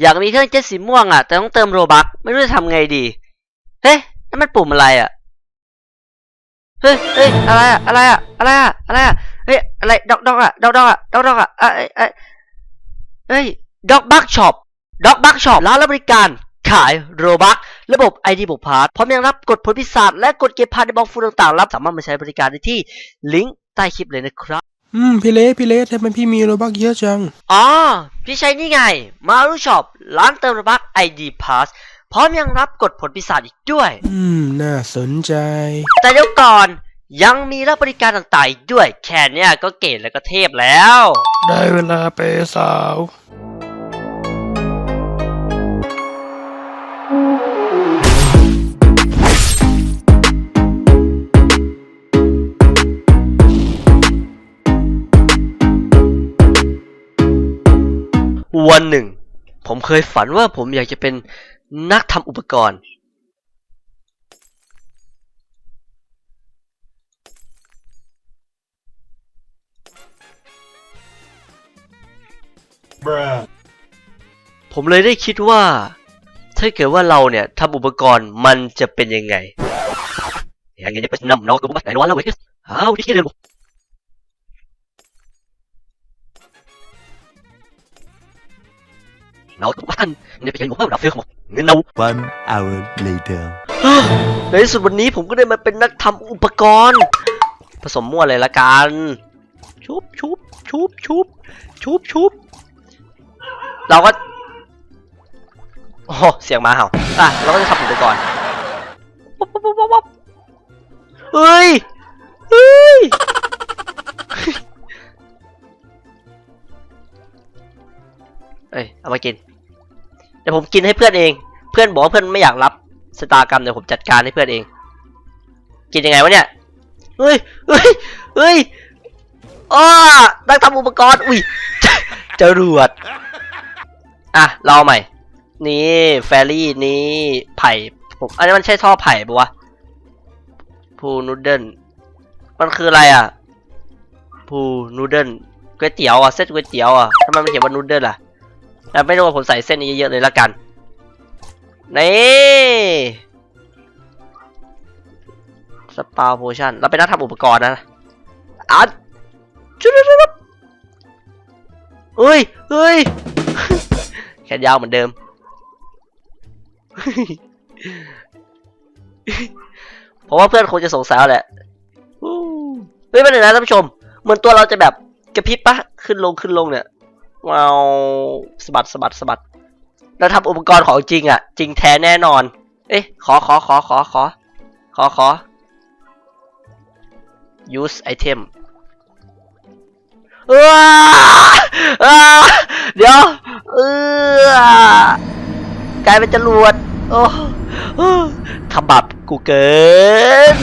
อยากมีเครื่องเจ็ตสีม่วงอะแต่ต้องเติมโรบักไม่รู้จะทำไงดี เฮ้ยนั่นมันปุ่มอะไรอะเฮ้ยเฮ้ยอะไรอะอะไรอะอะไรอะอะไรอะเฮ้ยอะไรดอกดอกอะดอกดอกอะดอกดอกอะเอ้ยเอ้ยเฮ้ยดอกบักช็อปด็อกบักช็อปร้านรับบริการขายโรบักระบบ ID บวกพาร์ทพร้อมยังรับกดผลพิศาจและกดเก็บพาร์ทในบล็อกฟูต่างๆ รับสามารถมาใช้บริการได้ที่ลิงก์ใต้คลิปเลยนะครับ อืมพี่เละพี่เละทำไมพี่มีโรบักเยอะจัง อ๋อ พี่ใช้นี่ไง มารูช็อปร้านเติมโรบัก ID Pass พร้อมยังรับกดผลพิศาจอีกด้วย อืม น่าสนใจ แต่เดี๋ยวก่อนยังมีรับบริการต่างๆอีกด้วย แค่เนี้ยก็เก๋แล้วก็เทพแล้ว ได้เวลาเปย์สาว วันหนึ่ง ผมเคยฝันว่าผมอยากจะเป็นนักทำอุปกรณ์ผมเลยได้คิดว่า ถ้าเกิดว่าเราเนี่ยทำอุปกรณ์มันจะเป็นยังไงอย่างเงี้ยจะเป็นนำนอกกับว่าไหนวันละเว้ยอ้าวที่คิดเลยเราต้องบ้านเนี่ยไปเห็นผมว่าเราเฟื่องหมดเงินเรา One hour later. ในที่สุดวันนี้ผมก็ได้มาเป็นนักทำอุปกรณ์ ผสมมั่วเลยละกัน ชุบชุบชุบชุบชุบชุบเราก็โอ้โหเสียงหมาเห่าอะเราก็จะทำอุปกรณ์ป๊อปป๊อปป๊อปป๊อปเฮ้ยเฮ้ย เอ้ยเอามากินเดี๋ยวผมกินให้เพื่อนเอง เพื่อนบอกเพื่อนไม่อยากรับสตากรรมเดี๋ยวผมจัดการให้เพื่อนเอง กินยังไงวะเนี่ยเฮ้ยเฮ้ยเฮ้ยอ้อนักทำอุปกรณ์อุ้ยจรวดอะเราเอาใหม่ นี่แฟรี่นี่ไผ่ผมอันนี้มันใช่ท่อไผ่ปะวะพูนูเดิลมันคืออะไรอะพูนูเดิลก๋วยเตี๋ยวอะเส้นก๋วยเตี๋ยวอะทำไมมันเขียนว่านูเดิลล่ะ แต่ไม่รู้ว่าผมใส่เส้นนี้เยอะเลยละกันนี่สปาโพชั่นเราเป็นนักทำอุปกรณ์นะอัดชุดชุดเฮ้ยเฮ้ยแขนยาวเหมือนเดิม เพราะว่าเพื่อนคงจะสงสัยแหละเฮ้ยไม่เลยนะท่านผู้ชม เหมือนตัวเราจะแบบกระพริบปะขึ้นลงขึ้นลงเนี่ย ว้าสะบัดสะบัดสะบัดเราทำอุปกรณ์ของจริงอะ จริงแท้แน่นอน เอ๊ะขอขอขอขอขอขอขอ use item เออเดี๋ยวเออกลายเป็นจรวดโอ้โอ้ขบับกูเกิน